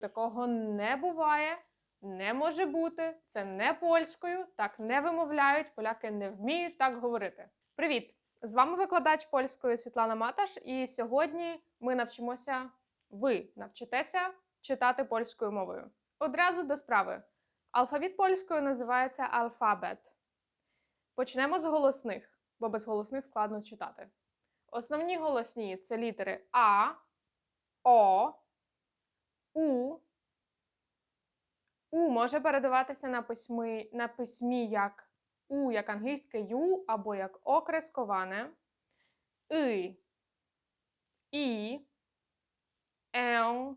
Такого не буває, не може бути. Це не польською, так не вимовляють. Поляки не вміють так говорити. Привіт! З вами викладач польської Світлана Маташ, і сьогодні ми навчимося, ви навчитеся читати польською мовою. Одразу до справи. Алфавіт польською називається алфабет. Почнемо з голосних, бо без голосних складно читати. Основні голосні це літери А, О, У. У може передаватися на письмі, на письмі як У, як англійське Ю, або як окресковане. И, І, Ен,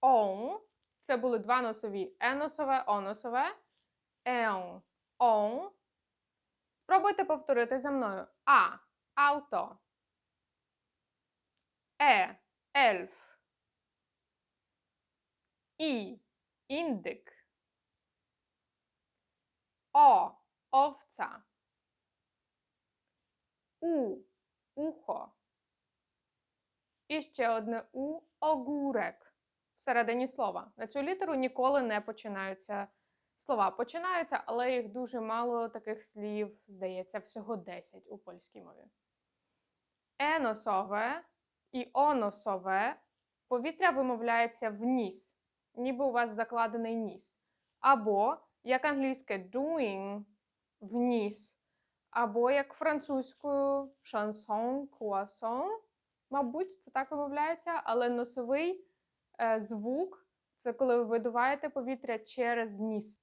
Он. Це були два носові еносове, оносове. Ен, Он. Спробуйте повторити за мною. А. Auto. Е. Ельф. І. Індик. О. Овця. У. Ухо. І ще одне У. Огурек. Всередині слова. На цю літеру ніколи не починаються слова. Починаються, але їх дуже мало таких слів, здається, всього 10 у польській мові. Еносове і оносове повітря вимовляється в ніс, ніби у вас закладений ніс. Або, як англійське doing в ніс, або як французькою chanson, croissant. Мабуть, це так вимовляється, але носовий е, звук це коли ви видуваєте повітря через ніс.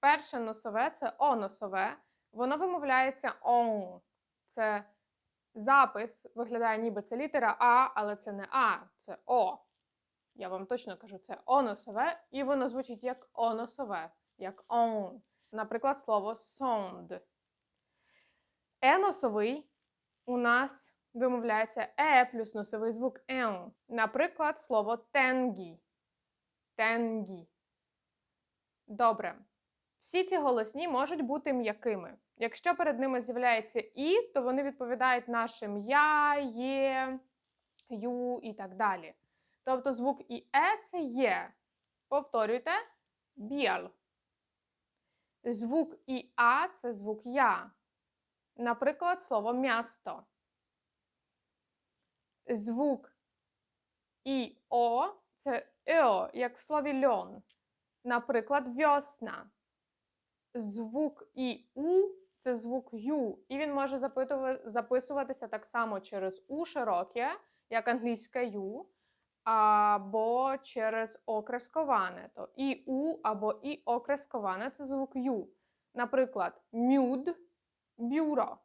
Перше носове це оносове, воно вимовляється on. Це запис виглядає, ніби це літера А, але це не А, це О. Я вам точно кажу, це оносове, і воно звучить як оносове, як on. Наприклад, слово sound. Еносовий у нас вимовляється е плюс носовий звук ен. Наприклад, слово тенгі. Тенгі. Добре. Всі ці голосні можуть бути м'якими. Якщо перед ними з'являється і, то вони відповідають нашим я, є, ю і так далі. Тобто звук і е це є. Повторюйте біл. Звук і а це звук я. Наприклад, слово м'ясто. Звук і о це ео, як в слові льон. Наприклад, вьосна. Звук і у це звук ю, і він може записуватися так само через у широке, як англійське ю, або через окресковане. То і у або і окресковане це звук ю. Наприклад, мюд, бюро.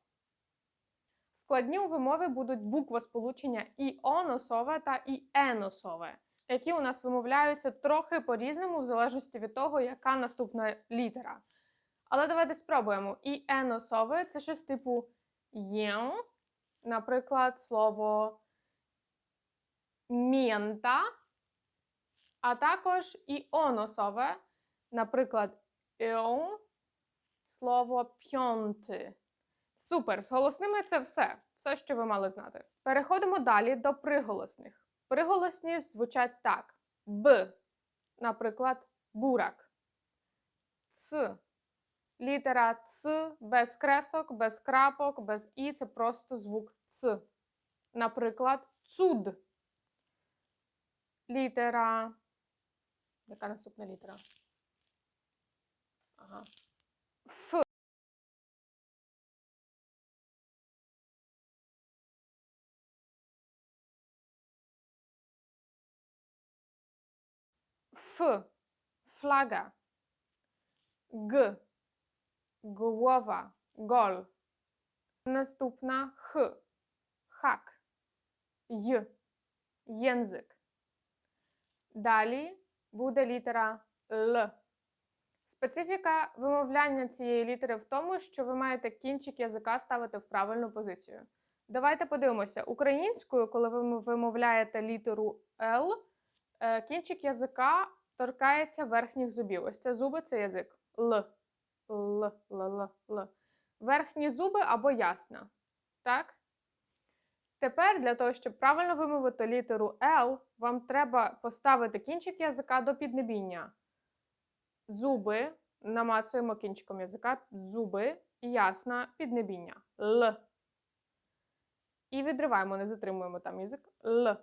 Складні у вимові будуть буквосполучення і оносове та і еносове, які у нас вимовляються трохи по-різному, в залежності від того, яка наступна літера. Але давайте спробуємо. І еносове це щось типу єн, наприклад, слово мєнта, а також і оносове, наприклад, еон, слово п'йонти. Супер! З голосними це все. Все, що ви мали знати. Переходимо далі до приголосних. Приголосні звучать так: Б, наприклад, бурак. Ц. Літера Ц без кресок, без крапок, без І це просто звук Ц. Наприклад, цуд. Літера. Яка наступна літера? Ага. Ф. Ф. Флага. Г. Głowa, gol. Наступна х. Хак. Й. Єнзик. Далі буде літера Л. Специфіка вимовляння цієї літери в тому, що ви маєте кінчик язика ставити в правильну позицію. Давайте подивимося. Українською, коли ви вимовляєте літеру Л, е, кінчик язика торкається верхніх зубів. Ось це зуби це язик. Л. Л, Л, Л, Л. Верхні зуби або ясна. Так? Тепер для того, щоб правильно вимовити літеру L, вам треба поставити кінчик язика до піднебіння. Зуби намацуємо кінчиком язика, зуби і ясна піднебіння. Л. І відриваємо, не затримуємо там язик. Л.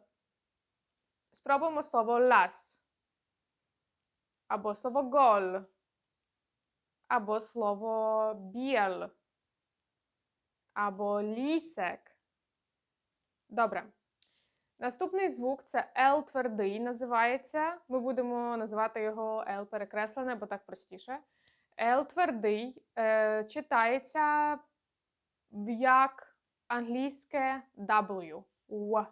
Спробуємо слово лас. Або слово гол. Або слово біл. Або лісек. Добре. Наступний звук це L твердий називається. Ми будемо називати його L перекреслене, бо так простіше. L твердий е, читається як англійське W. В.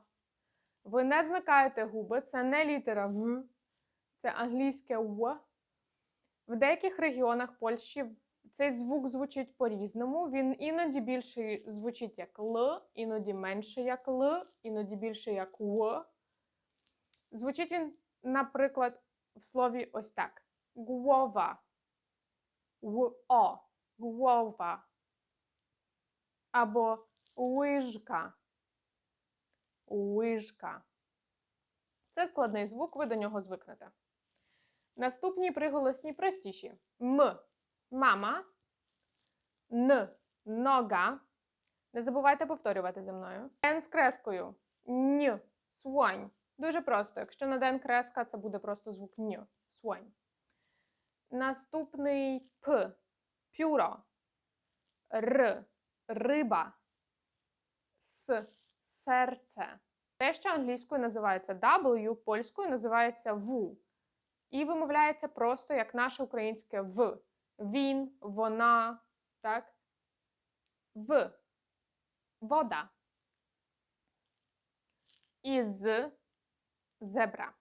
Ви не змикаєте губи, це не літера В, це англійське В. В деяких регіонах Польщі цей звук звучить по-різному. Він іноді більше звучить як Л, іноді менше як Л, іноді більше як В. Звучить він, наприклад, в слові ось так: Гвова. В-о. Гвова. Або лижка. Лижка. Це складний звук, ви до нього звикнете. Наступні приголосні простіші. М. Мама. Н. Нога. Не забувайте повторювати зі мною. Н з крескою. Н. Свань. Дуже просто. Якщо на ден креска, це буде просто звук Н. Свань. Наступний П. Пюро. Р. Риба. С. Серце. Те, що англійською називається W, польською називається В. І вимовляється просто як наше українське В. Він, вона, так? В. Вода. І з зебра.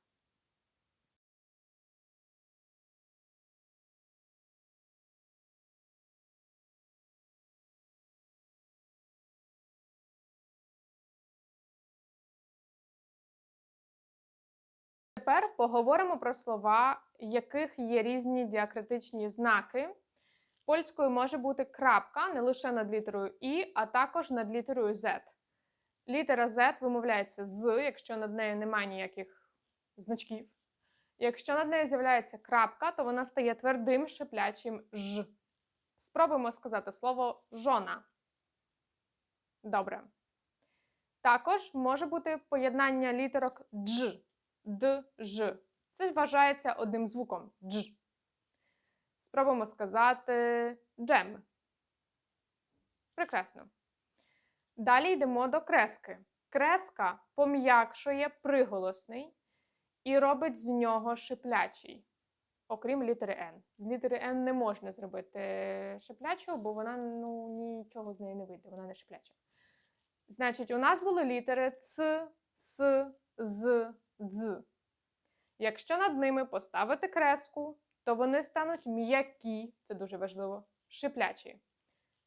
Тепер поговоримо про слова, яких є різні діакритичні знаки. Польською може бути крапка не лише над літерою І, а також над літерою Z. Літера Z вимовляється з, якщо над нею немає ніяких значків. Якщо над нею з'являється крапка, то вона стає твердим шиплячим ж. Спробуємо сказати слово жона. Добре. Також може бути поєднання літерок дж, д, ж. Це вважається одним звуком дж. Спробуємо сказати джем. Прекрасно. Далі йдемо до крески. Креска пом'якшує приголосний і робить з нього шиплячий, окрім літери Н. З літери Н не можна зробити шиплячого, бо вона ну, нічого з неї не вийде, вона не шипляча. Значить, у нас були літери Ц, С, З, Дз. Якщо над ними поставити креску, то вони стануть м'які, це дуже важливо, шиплячі.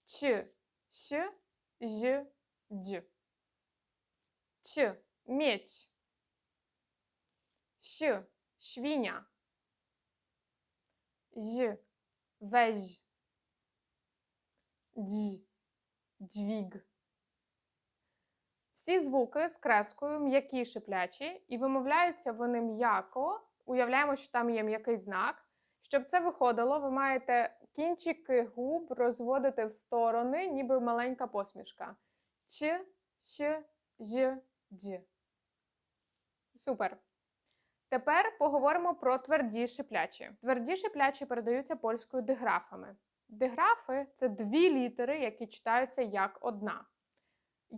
Ч, Щ, Ж, Дж. Ч, меч. Щ, швіня. Ж, веж. Дж, дзвіг. Всі звуки з крескою м'які шиплячі, і вимовляються вони м'яко. Уявляємо, що там є м'який знак. Щоб це виходило, ви маєте кінчики губ розводити в сторони, ніби маленька посмішка. Ч, щ, ж, дж. Супер. Тепер поговоримо про тверді шиплячі. Тверді шиплячі передаються польською диграфами. Диграфи це дві літери, які читаються як одна.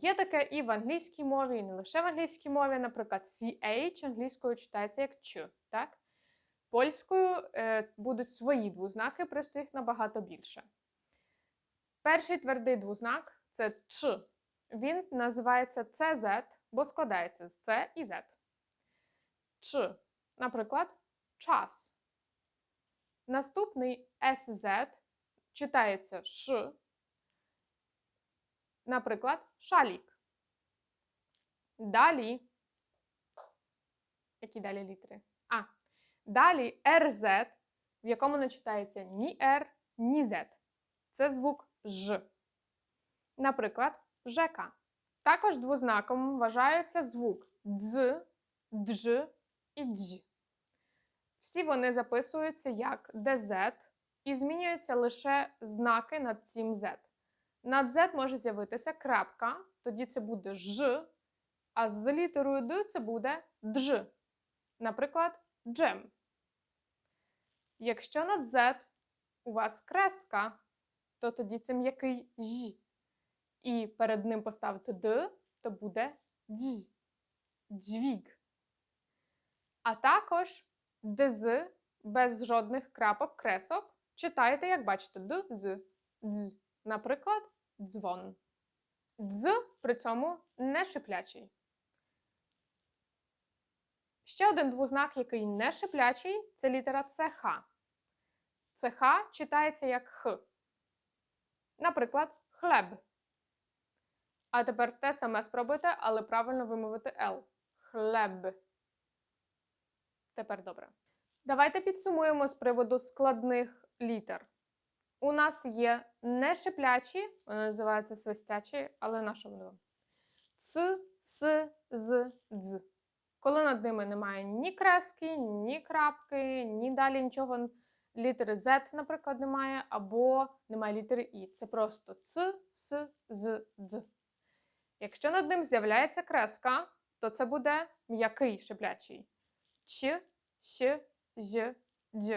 Є таке і в англійській мові, і не лише в англійській мові, наприклад, CH англійською читається як Ч. так? Польською е, будуть свої двознаки, просто їх набагато більше. Перший твердий двознак це Ч. Він називається CZ, бо складається з С і Z. Ч. Наприклад, час. Наступний SZ читається Ш. Наприклад, шалік. Далі. Які далі літери? А. Далі РЗ, в якому не читається ні Р, ні Z. Це звук Ж. Наприклад, ЖЕКа. Також двознаком вважається звук дз, дж і дж. Всі вони записуються як ДЗ і змінюються лише знаки над цим Z. Над Z може з'явитися крапка, тоді це буде Ж, а з літерою Д це буде дж. Наприклад, джем. Якщо над Z у вас креска, то тоді це м'який Ж. І перед ним поставити Д, то буде дж. Дзвіг. А також ДЗ без жодних крапок кресок. Читайте, як бачите, д, з, дз. Наприклад, дзвон. Дз при цьому не шиплячий. Ще один двознак, який не шиплячий, це літера ЦХ. ЦХ читається як Х. Наприклад, хлеб. А тепер те саме спробуйте, але правильно вимовити Л. Хлеб. Тепер добре. Давайте підсумуємо з приводу складних літер. У нас є нешиплячі, вони називаються свистячі, але на що вони? Ц, С, З, Дз. Коли над ними немає ні крески, ні крапки, ні далі нічого. Літери Z, наприклад, немає, або немає літери І. Це просто Ц, С, З, Дз. Якщо над ним з'являється креска, то це буде м'який шиплячий. Ч, Щ, З, Дз.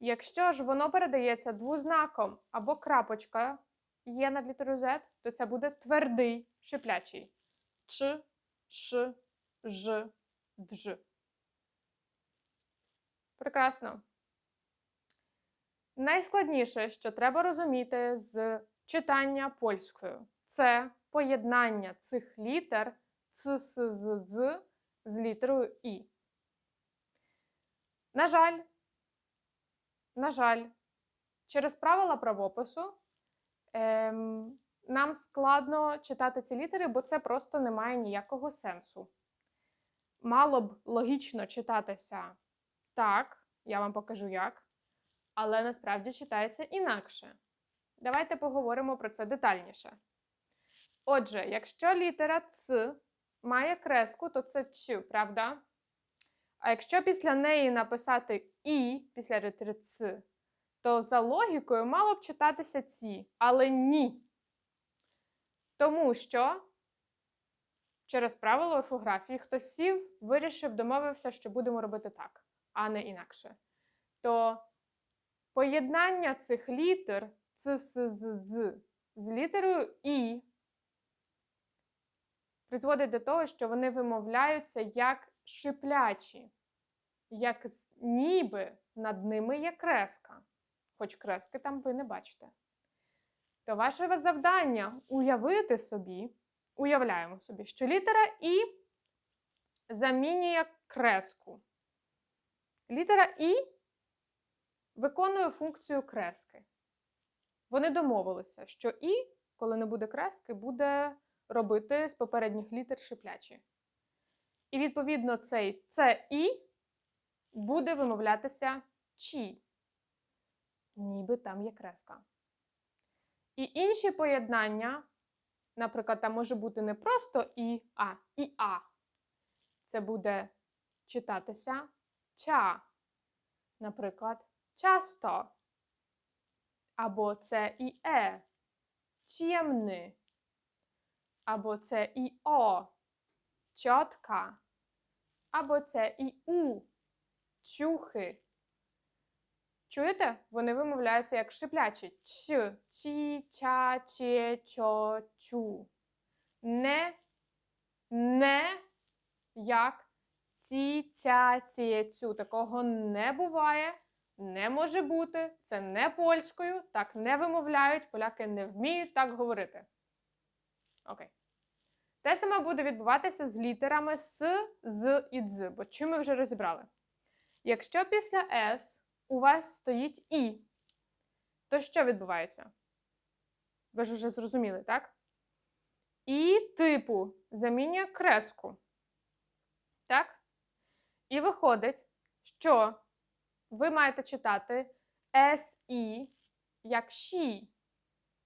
Якщо ж воно передається двознаком або крапочка є над літерою Z, то це буде твердий шиплячий. Ч, Ш, Ж, Дж. Прекрасно. Найскладніше, що треба розуміти з читання польською, це поєднання цих літер ц, с, з, дз з літерою І. На жаль, на жаль, через правила правопису ем, нам складно читати ці літери, бо це просто не має ніякого сенсу. Мало б логічно читатися так, я вам покажу як, але насправді читається інакше. Давайте поговоримо про це детальніше. Отже, якщо літера Ц має креску, то це Ч, правда? А якщо після неї написати І після літери Ц, то за логікою мало б читатися ці, але ні. Тому що через правило орфографії хтось сів, вирішив, домовився, що будемо робити так, а не інакше. То поєднання цих літер Ц, С, З, Дз з літерою І призводить до того, що вони вимовляються як шиплячі, як ніби над ними є креска, хоч крески там ви не бачите. То ваше завдання уявити собі, уявляємо собі, що літера І замінює креску. Літера І виконує функцію крески. Вони домовилися, що І, коли не буде крески, буде робити з попередніх літер шиплячі. І, відповідно, цей це І буде вимовлятися чі, ніби там є креска. І інші поєднання, наприклад, там може бути не просто І, а і А. Це буде читатися ча. Наприклад, часто. Або це і е, чємний. Або це і о, чотка. Або це і у, чухи. Чуєте? Вони вимовляються як шиплячі. Ч, чі, ча, че, чо, чу. Не, не як ці, ця, ці, цю. Такого не буває, не може бути. Це не польською, так не вимовляють, поляки не вміють так говорити. Окей. Те саме буде відбуватися з літерами С, З і Дз, бо чим ми вже розібрали. Якщо після С у вас стоїть І, то що відбувається? Ви ж вже зрозуміли, так? І типу замінює креску. Так? І виходить, що ви маєте читати СІ як «ші»,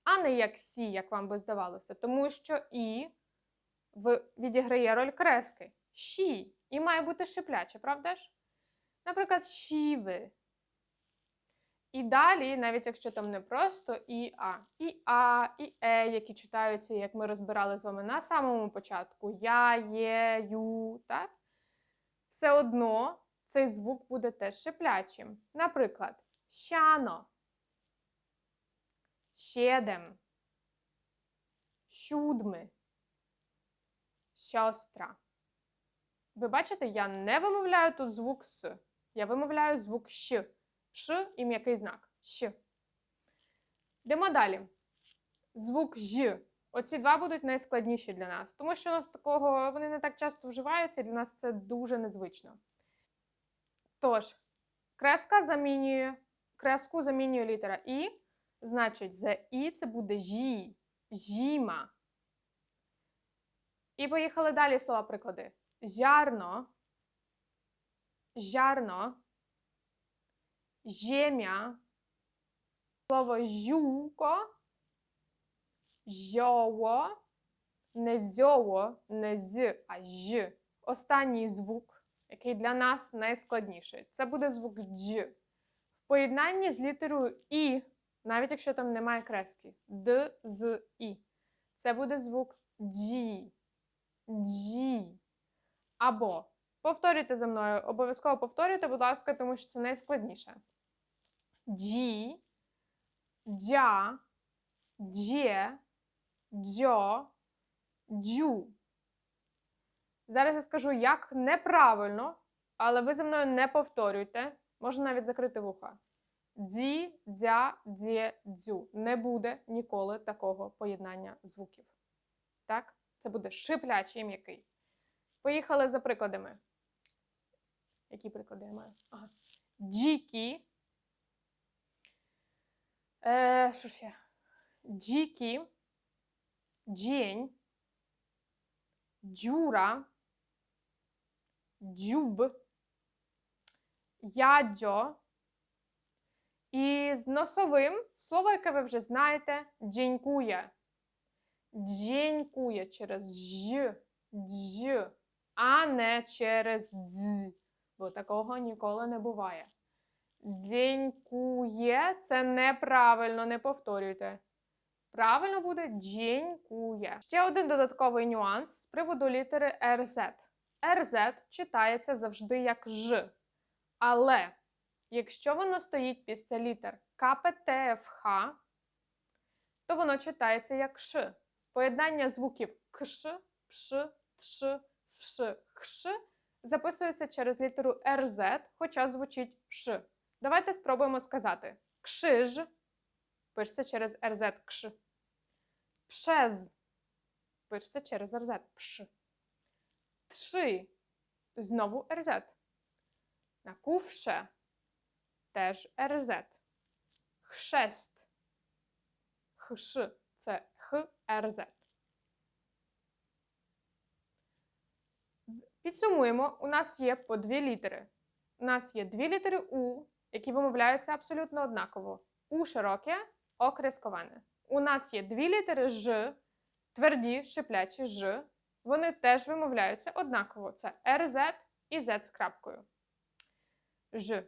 а не як сі, як вам би здавалося, тому що і відіграє роль крески. Ші. І має бути шипляче, правда ж? Наприклад, шіви. І далі, навіть якщо там не просто і а, і а, і е, які читаються, як ми розбирали з вами на самому початку, я, є, ю, так? Все одно цей звук буде теж шиплячим. Наприклад, щано, сєдем, щудми, сьостра. Ви бачите, я не вимовляю тут звук С. Я вимовляю звук Щ. Ш і м'який знак. Щ. Йдемо далі. Звук Ж. Оці два будуть найскладніші для нас, тому що у нас такого вони не так часто вживаються, і для нас це дуже незвично. Тож, креска замінює, креску замінює літера І, значить, за І це буде жі, жіма. І поїхали далі слова приклади. Зярно, зярно, ziemia, слово жуко, зьово, не зьово, не з, а ж. Останній звук, який для нас найскладніший. Це буде звук дж. В поєднанні з літерою І, навіть якщо там немає крески, д з і. Це буде звук джі. Джі. Або повторюйте за мною, обов'язково повторюйте, будь ласка, тому що це найскладніше. Джі, джа, дже, джо, джу. Зараз я скажу, як неправильно, але ви за мною не повторюйте. Можна навіть закрити вуха. Дзі, дзя, дзе, дзю. Не буде ніколи такого поєднання звуків. Так? Це буде шиплячий м'який. Поїхали за прикладами. Які приклади я маю? Ага. Джікі. Е, що ще? Джікі. Дзінь. Дзюра. Дзюб. Яджо. І з носовим слово, яке ви вже знаєте, дзінькує. Дзінькує через ж, дж, а не через дз, бо такого ніколи не буває. Дзінькує це неправильно, не повторюйте. Правильно буде дзінькує. Ще один додатковий нюанс з приводу літери РЗ. РЗ читається завжди як Ж. Але якщо воно стоїть після літер КПТФХ, то воно читається як Ш. Поєднання звуків кш, пш, тш, вш, хш записується через літеру РЗ, хоча звучить Ш. Давайте спробуємо сказати кшиж, пишеться через РЗ кш. Пшез, пишеться через РЗ пш. Тши, знову РЗ. Накувше, теж РЗ. Хшест, хш, це х, РЗ. Підсумуємо, у нас є по дві літери. У нас є дві літери У, які вимовляються абсолютно однаково. У широке, О кресковане. У нас є дві літери Ж, тверді, шиплячі Ж. Вони теж вимовляються однаково. Це РЗ і Z з крапкою. Ж.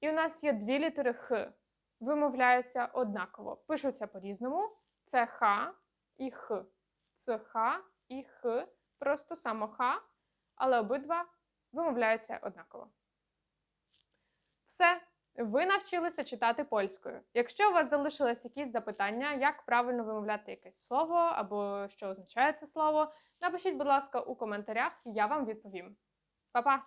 І у нас є дві літери Х. Вимовляються однаково. Пишуться по-різному. Це Х і Х. Це Х і Х. Просто само Х, але обидва вимовляються однаково. Все. Ви навчилися читати польською. Якщо у вас залишились якісь запитання, як правильно вимовляти якесь слово або що означає це слово, напишіть, будь ласка, у коментарях, я вам відповім. Па-па!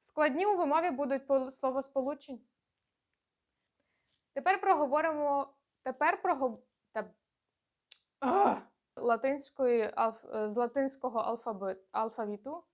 Складні у вимові будуть словосполучень. Тепер проговоримо. Тепер прогов... Та... Ах! латинської алф... з латинського алфабет... алфавіту